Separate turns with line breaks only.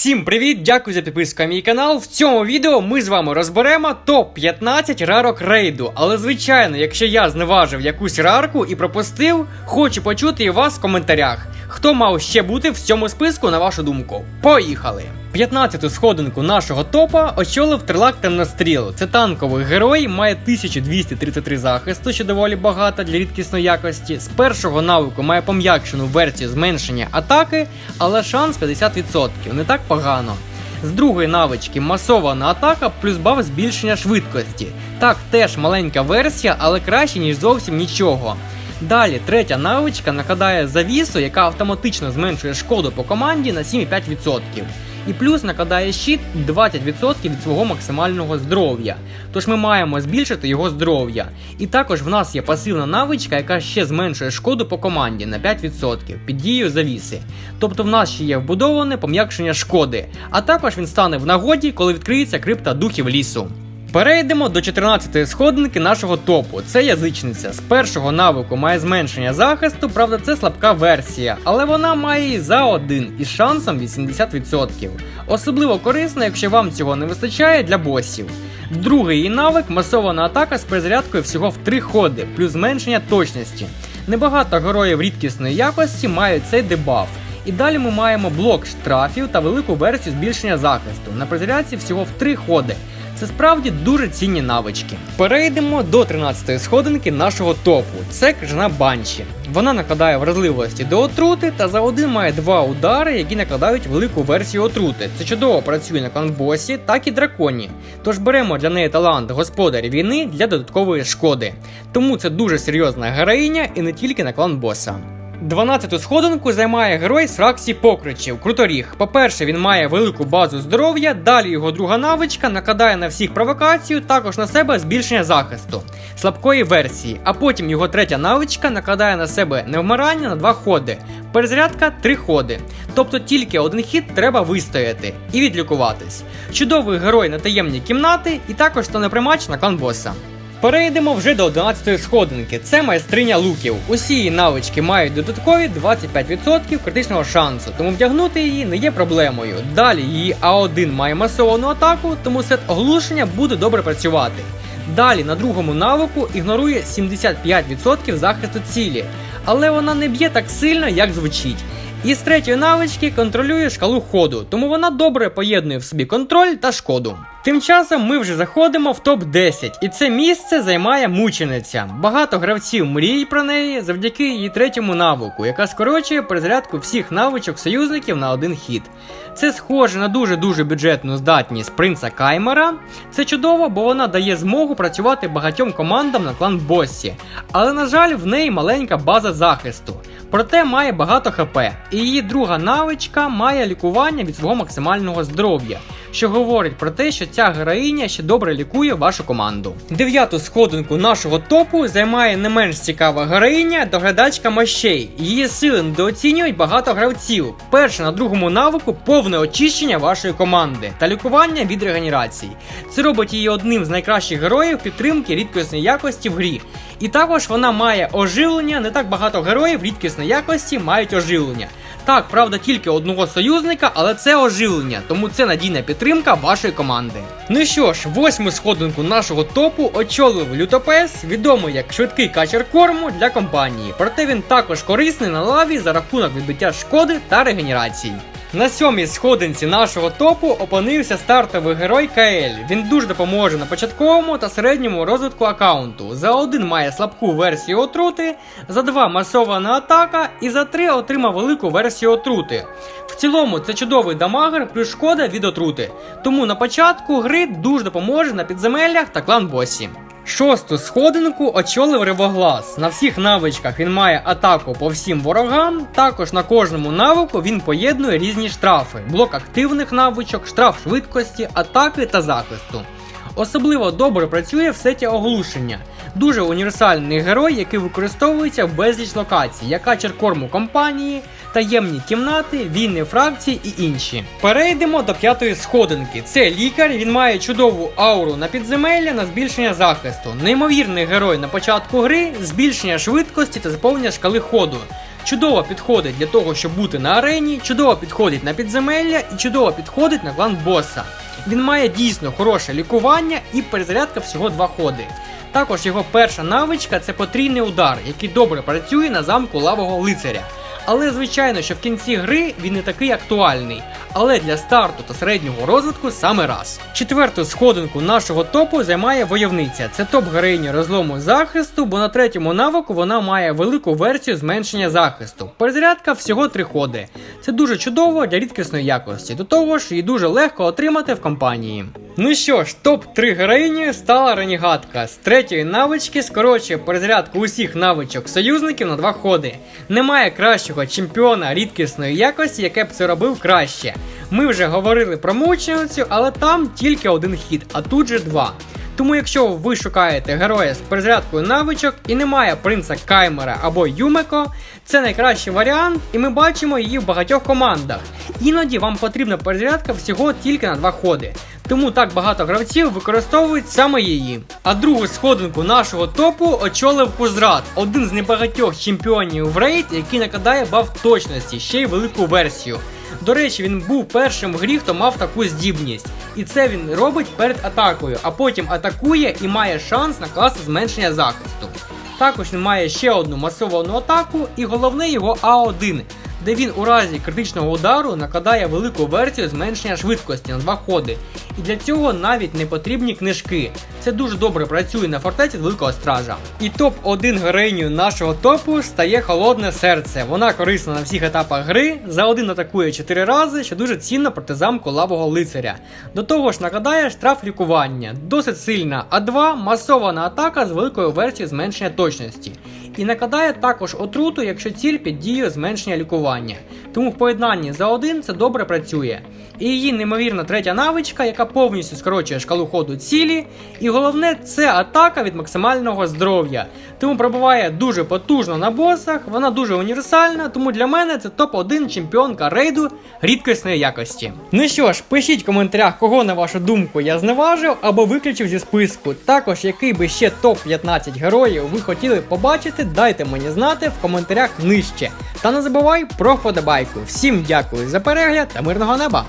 Всім привіт! Дякую за підписку на мій канал. В цьому відео ми з вами розберемо топ-15 рарок рейду. Але звичайно, якщо я зневажив якусь рарку і пропустив, хочу почути і вас в коментарях. Хто мав ще бути в цьому списку, на вашу думку? Поїхали! 15-ту сходинку нашого топа очолив Трилак Темностріл. Це танковий герой, має 1233 захисту, що доволі багато для рідкісної якості. З першого навику має пом'якшену версію зменшення атаки, але шанс 50%, не так погано. З другої навички масована атака плюс баф збільшення швидкості. Так, теж маленька версія, але краще, ніж зовсім нічого. Далі, третя навичка накладає завісу, яка автоматично зменшує шкоду по команді на 7,5%. І плюс накладає щит 20% від свого максимального здоров'я. Тож ми маємо збільшити його здоров'я. І також в нас є пасивна навичка, яка ще зменшує шкоду по команді на 5% під дією завіси. Тобто в нас ще є вбудоване пом'якшення шкоди, а також він стане в нагоді, коли відкриється крипта духів лісу. Перейдемо до 14-ї сходинки нашого топу. Це язичниця. З першого навику має зменшення захисту, правда, це слабка версія, але вона має і за один із шансом 80%. Особливо корисно, якщо вам цього не вистачає для босів. Другий її навик масована атака з перезарядкою всього в 3 ходи, плюс зменшення точності. Небагато героїв рідкісної якості мають цей дебаф. І далі ми маємо блок штрафів та велику версію збільшення захисту на перезарядці всього в 3 ходи. Це справді дуже цінні навички. Перейдемо до 13-ї сходинки нашого топу. Це крижана банші. Вона накладає вразливості до отрути та за один має два удари, які накладають велику версію отрути. Це чудово працює на кланбосі, так і драконі. Тож беремо для неї талант господаря війни для додаткової шкоди. Тому це дуже серйозна героїня і не тільки на клан боса. 12-ту сходинку займає герой з фракції покричів Круторіг. По-перше, він має велику базу здоров'я, далі його друга навичка накладає на всіх провокацію, також на себе збільшення захисту, слабкої версії, а потім його третя навичка накладає на себе невмирання на два ходи, перезарядка три ходи. Тобто тільки один хід треба вистояти і відлікуватись. Чудовий герой на таємні кімнати і також не примач на клан боса. Перейдемо вже до 11-ї сходинки. Це майстриня луків. Усі її навички мають додаткові 25% критичного шансу, тому вдягнути її не є проблемою. Далі її А1 має масовану атаку, тому сет оглушення буде добре працювати. Далі на другому навику ігнорує 75% захисту цілі, але вона не б'є так сильно, як звучить. І з третьої навички контролює шкалу ходу, тому вона добре поєднує в собі контроль та шкоду. Тим часом ми вже заходимо в топ 10, і це місце займає мучениця. Багато гравців мріють про неї завдяки її третьому навику, яка скорочує перезарядку всіх навичок союзників на один хід. Це схоже на дуже-дуже бюджетну здатність принца Каймера. Це чудово, бо вона дає змогу працювати багатьом командам на клан боссі. Але, на жаль, в неї маленька база захисту. Проте має багато ХП, і її друга навичка має лікування від свого максимального здоров'я, що говорить про те, що ця героїня ще добре лікує вашу команду. Дев'яту сходинку нашого топу займає не менш цікава героїня, доглядачка мощей. Її сили недооцінюють багато гравців. Перше на другому навику повне очищення вашої команди та лікування від регенерації. Це робить її одним з найкращих героїв підтримки рідкісної якості в грі. І також вона має оживлення, не так багато героїв рідкісної якості мають оживлення. Так, правда, тільки одного союзника, але це оживлення, тому це надійна підтримка вашої команди. Ну що ж, восьму сходинку нашого топу очолив лютопес, відомий як швидкий качер корму для компанії. Проте він також корисний на лаві за рахунок відбиття шкоди та регенерації. На сьомій сходинці нашого топу опинився стартовий герой Каель. Він дуже допоможе на початковому та середньому розвитку аккаунту. За один має слабку версію отрути, за два масована атака і за три отримав велику версію отрути. В цілому це чудовий дамагер плюс шкода від отрути. Тому на початку гри дуже допоможе на підземеллях та клан босі. Шосту сходинку очолив Ривоглас. На всіх навичках він має атаку по всім ворогам. Також на кожному навику він поєднує різні штрафи: блок активних навичок, штраф швидкості, атаки та захисту. Особливо добре працює в сеті оглушення. Дуже універсальний герой, який використовується в безліч локацій, як качер корму компанії, таємні кімнати, війни фракцій і інші. Перейдемо до п'ятої сходинки. Це лікар, він має чудову ауру на підземелля на збільшення захисту. Неймовірний герой на початку гри, збільшення швидкості та заповнення шкали ходу. Чудово підходить для того, щоб бути на арені, чудово підходить на підземелля і чудово підходить на клан боса. Він має дійсно хороше лікування і перезарядка всього два ходи. Також його перша навичка це потрійний удар, який добре працює на замку лавого лицаря. Але звичайно, що в кінці гри він не такий актуальний, але для старту та середнього розвитку саме раз. Четверту сходинку нашого топу займає войовниця. Це топ героїня розлому захисту, бо на третьому навику вона має велику версію зменшення захисту. Перезарядка всього три ходи. Це дуже чудово для рідкісної якості. До того ж, її дуже легко отримати в компанії. Ну що ж, топ-3 героїні стала ренігатка. З третьої навички скорочує перезарядку усіх навичок союзників на два ходи. Немає кращого чемпіона рідкісної якості, яке б це робив краще. Ми вже говорили про мученицю, але там тільки один хід, а тут же два. Тому якщо ви шукаєте героя з перезарядкою навичок і немає принца Каймера або Юмеко, це найкращий варіант, і ми бачимо її в багатьох командах. Іноді вам потрібна перезарядка всього тільки на два ходи. Тому так багато гравців використовують саме її. А другу сходинку нашого топу очолив Кузрат, один з небагатьох чемпіонів в рейд, який накладає баф точності, ще й велику версію. До речі, він був першим в грі, хто мав таку здібність. І це він робить перед атакою, а потім атакує і має шанс накласти зменшення захисту. Також він має ще одну масовану атаку, і головне його А1, де він у разі критичного удару накладає велику версію зменшення швидкості на два ходи. І для цього навіть не потрібні книжки. Це дуже добре працює на фортеці великого стража. І топ-1 героїнею нашого топу стає холодне серце. Вона корисна на всіх етапах гри, за один атакує 4 рази, що дуже цінно проти замку лавого лицаря. До того ж накладає штраф лікування, досить сильна А2, масована атака з великою версією зменшення точності. І накладає також отруту, якщо ціль під дією зменшення лікування. Тому в поєднанні за один це добре працює. І її неймовірна третя навичка, яка повністю скорочує шкалу ходу цілі. І головне, це атака від максимального здоров'я. Тому пробуває дуже потужно на босах, вона дуже універсальна, тому для мене це топ-1 чемпіонка рейду рідкісної якості. Ну що ж, пишіть в коментарях, кого на вашу думку я зневажив або виключив зі списку. Також який би ще топ-15 героїв ви хотіли побачити, дайте мені знати в коментарях нижче. Та не забувай про вподобайку. Всім дякую за перегляд та мирного неба!